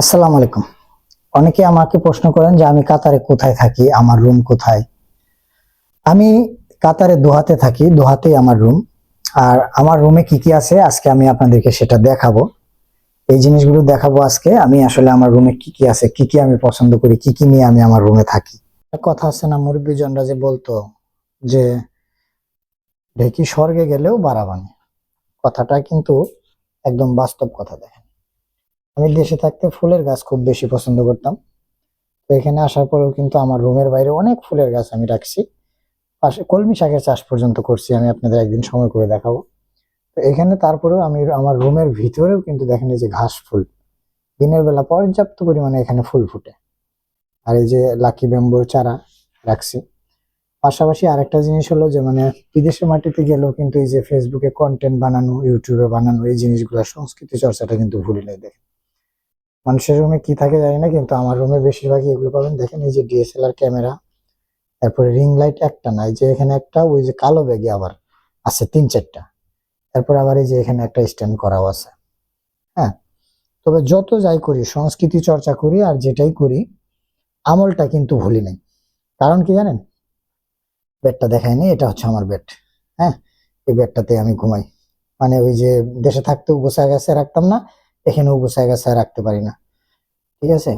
আসসালামু আলাইকুম। অনেকে আমাকে প্রশ্ন করেন যে আমি কাতারে কোথায় থাকি, আমার রুম কোথায়? আমি কাতারে দোহাতে থাকি, দোহাতেই আমার রুম। আর আমার রুমে কি কি আছে? আজকে আমি আপনাদেরকে সেটা দেখাবো। এই জিনিসগুলো দেখাবো আজকে। আমি আসলে আমার রুমে কি কি আছে, কি কি আমি পছন্দ করি, কি কি নিয়ে আমি আমার রুমে থাকি। কথা আছে না, মুরব্বীজনরা যে বলতো যে ঢেকি স্বর্গে গেলেও বাড়াবানি। কথাটা কিন্তু একদম বাস্তব কথা দেখেন। আমি দেশে থাকতে ফুলের গাছ খুব বেশি পছন্দ করতাম। তো এখানে আসার পরেও কিন্তু আমার রুমের বাইরে অনেক ফুলের গাছ আমি রাখছি। পাশে কলমি শাকের চাষ পর্যন্ত করছি, আমি আপনাদের একদিন সময় করে দেখাবো। তো এখানে তারপরেও আমি আমার রুমের ভিতরেও কিন্তু দেখেন যে ঘাস ফুল। দিনের বেলা পর্যাপ্ত পরিমাণে এখানে ফুল ফুটে। আর এই যে লাকি ব্যাম্বুর চারা রাখছি। পাশাপাশি আরেকটা জিনিস হলো যে মানে বিদেশের মাটিতে গেলেও কিন্তু এই যে ফেসবুকে কন্টেন্ট বানানো ইউটিউবে বানানো এই জিনিসগুলো সংস্কৃতি চর্চাটা কিন্তু ভুলি নেই দেখেন। মানুষের রুমে কি থাকে জানি না, কিন্তু আমার রুমে বেশিরভাগই এগুলো পাবেন। দেখেন এই যে ডিএসএলআর ক্যামেরা, তারপরে রিং লাইট একটা নাই যে এখানে একটা, ওই যে কালো ব্যাগে আবার আছে তিন চারটা। তারপর আবার এই যে এখানে একটা স্ট্যান্ড করাও আছে। হ্যাঁ তবে যত যাই করি, সংস্কৃতি চর্চা করি আর যেটাই করি, আমলটা কিন্তু ভুলি নাই। কারণ কি জানেন? বেডটা দেখায়নি এটা হচ্ছে আমার বেড। হ্যাঁ এই বেডটাতে আমি ঘুমাই। মানে ওই যে দেশে থাকতেও গোছায় গেছে রাখতাম না এখানেও গোছায় গেছে রাখতে পারি না। ঠিক আছে?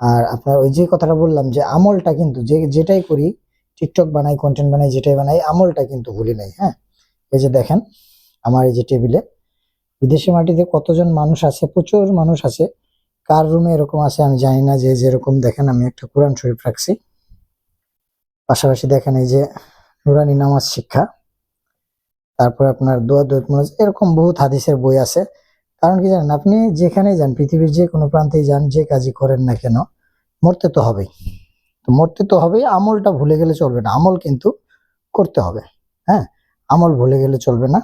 আর আপনার ওই যে কথাটা বললাম যে, আমলটা কিন্তু যে, যেটাই করি, টিকটক বানাই কন্টেন্ট বানাই, যেটাই বানাই, আমলটা কিন্তু ভুলি নাই হ্যাঁ? এই যে দেখেন, আমার এই যে টেবিলে, বিদেশি মাটিতে কতজন মানুষ আছে, প্রচুর মানুষ আছে, কার রুমে এরকম আছে আমি জানি না, যে যেরকম দেখেন, আমি একটা কোরআন শরীফ রাখছি। পাশাপাশি দেখেন এই যে নুরানি নামাজ শিক্ষা, তারপর আপনার দোয়া দোয়াত এরকম বহুত হাদিসের বই আছে। কারণ কি জানেন, আপনি যেখানে যান, পৃথিবীর যে কোনো প্রান্তেই যান, যে কাজই করেন না কেন, মরতে তো হবেই। তো মরতে তো হবেই, আমলটা ভুলে গেলে চলবে না। আমল কিন্তু করতে হবে হ্যাঁ? আমল ভুলে গেলে চলবে না।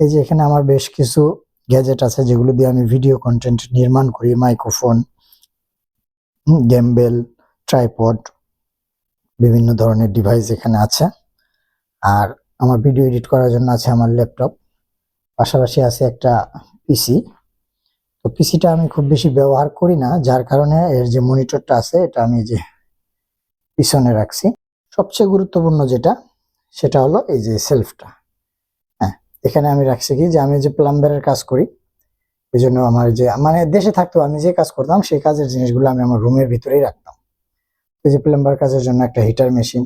এই যে এখানে আমার বেশ কিছু গ্যাজেট আছে, যেগুলো দিয়ে আমি ভিডিও কন্টেন্ট নির্মাণ করি, মাইক্রোফোন গেমবেল, ট্রাইপড, বিভিন্ন ধরনের ডিভাইস এখানে আছে। আর আমার ভিডিও এডিট করার জন্য আছে আমার ল্যাপটপ। পাশাপাশি আছে একটা পিসি তো পিসিটা আমি খুব বেশি ব্যবহার করি না, যার কারণে এর যে মনিটরটা আছে, এটা আমি যে পিছনে রাখছি। সবচেয়ে গুরুত্বপূর্ণ যেটা, সেটা হলো এই যে সেলফটা হ্যাঁ এখানে আমি রাখছি কি যে আমি যে প্লাম্বারের কাজ করি এই জন্য আমার যে মানে দেশে থাকতো আমি যে কাজ করতাম, সেই কাজের জিনিসগুলো আমি আমার রুমের ভিতরেই রাখতাম। এই যে প্লাম্বার কাজের জন্য একটা হিটার মেশিন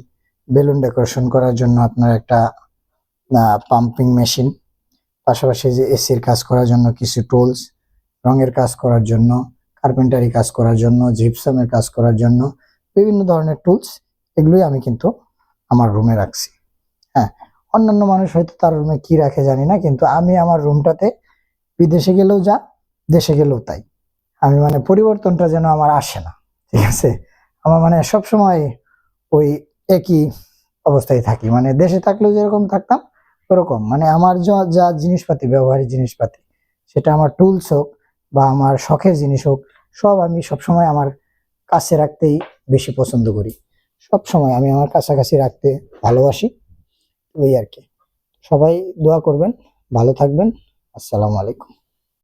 বেলুন ডেকোরেশন করার জন্য আপনার একটা পাম্পিং মেশিন পাশাপাশি যে এসির কাজ করার জন্য কিছু টুলস রঙের কাজ করার জন্য কার্পেন্টারি কাজ করার জন্য জিপসামের কাজ করার জন্য, বিভিন্ন ধরনের টুলস এগুলোই আমি কিন্তু আমার রুমে রাখছি। হ্যাঁ অন্যান্য মানুষ হয়তো তার রুমে কি রাখে জানি না, কিন্তু আমি আমার রুমটাতে বিদেশে গেলেও যা, দেশে গেলেও তাই। আমি মানে পরিবর্তনটা যেন আমার আসে না, ঠিক আছে? আমার মানে সব সময় ওই একই অবস্থায় থাকি। মানে দেশে থাকলেও যেরকম থাকতাম ওরকম। মানে আমার যা জিনিসপাতি, ব্যবহারিক জিনিসপাতি, সেটা আমার টুলস হোক বা আমার শখের জিনিস হোক, সব আমি সবসময় আমার কাছে রাখতেই বেশি পছন্দ করি। সব সময় আমি আমার কাছাকাছি রাখতে ভালোবাসি ওই আর কি। সবাই দোয়া করবেন, ভালো থাকবেন। আসসালামু আলাইকুম।